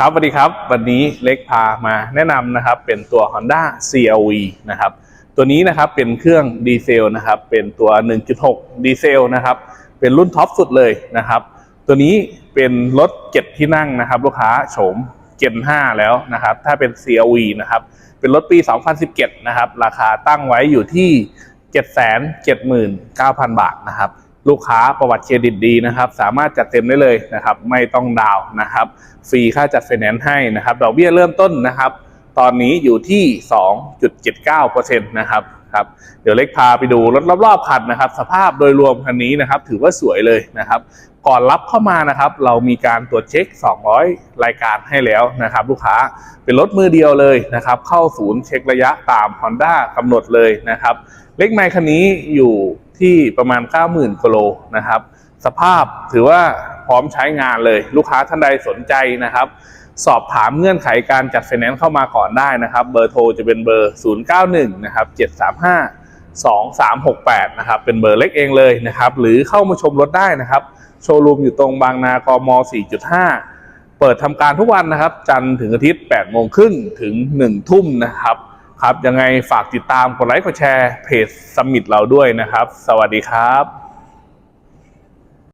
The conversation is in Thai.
ครับสวัสดีครับ วันนี้เล็กพามาแนะนำนะครับเป็นตัว Honda CRV นะครับตัวนี้นะครับเป็นเครื่องดีเซลนะครับเป็นตัว 1.6 ดีเซลนะครับเป็นรุ่นท็อปสุดเลยนะครับ ตัวนี้เป็นรถเจ็ดที่นั่งนะครับ ลูกค้าโฉมเจน5แล้วนะครับ ถ้าเป็น CRV นะครับเป็นรถปี 2017 นะครับ ราคาตั้งไว้อยู่ที่ 779,000 บาทนะครับ ลูกค้าประวัติเครดิตดีนะครับ สามารถจัดเต็มได้เลยนะครับ ไม่ต้องดาวนะครับ ฟรีค่าจัดไฟแนนซ์ให้นะครับ ดอกเบี้ยเริ่มต้นนะครับ ตอนนี้อยู่ที่ 2.79%นะครับครับเดี๋ยวเล็กพาไปดูรถรอบๆคันนะครับ สภาพโดยรวมคันนี้นะครับ ถือว่าสวยเลยนะครับ ก่อนรับเข้ามานะครับ เรามีการตรวจเช็ค 200 รายการให้แล้วนะครับ ลูกค้าเป็นรถมือเดียวเลยนะครับ เข้าศูนย์เช็คระยะตาม Honda กำหนดเลยนะครับ เล็กไมค์คันนี้อยู่ ที่ประมาณ 90,000กิโลนะครับ สภาพถือว่าพร้อมใช้งานเลย ลูกค้าท่านใดสนใจนะครับ สอบถามเงื่อนไขการจัดไฟแนนซ์เข้ามาก่อนได้นะครับ เบอร์โทรจะเป็นเบอร์ 091 นะครับ 735 2368 นะครับ เป็นเบอร์เล็กเองเลยนะครับ หรือเข้ามาชมรถได้นะครับ โชว์รูมอยู่ตรงบางนากม 4.5 เปิดทำการทุกวันนะครับ จันทร์ถึงอาทิตย์ 8 โมงครึ่งถึง 1 ทุ่มนะครับ ครับยังไงฝากติดตามกดไลค์กดแชร์เพจสมิธเราด้วยนะครับ สวัสดีครับ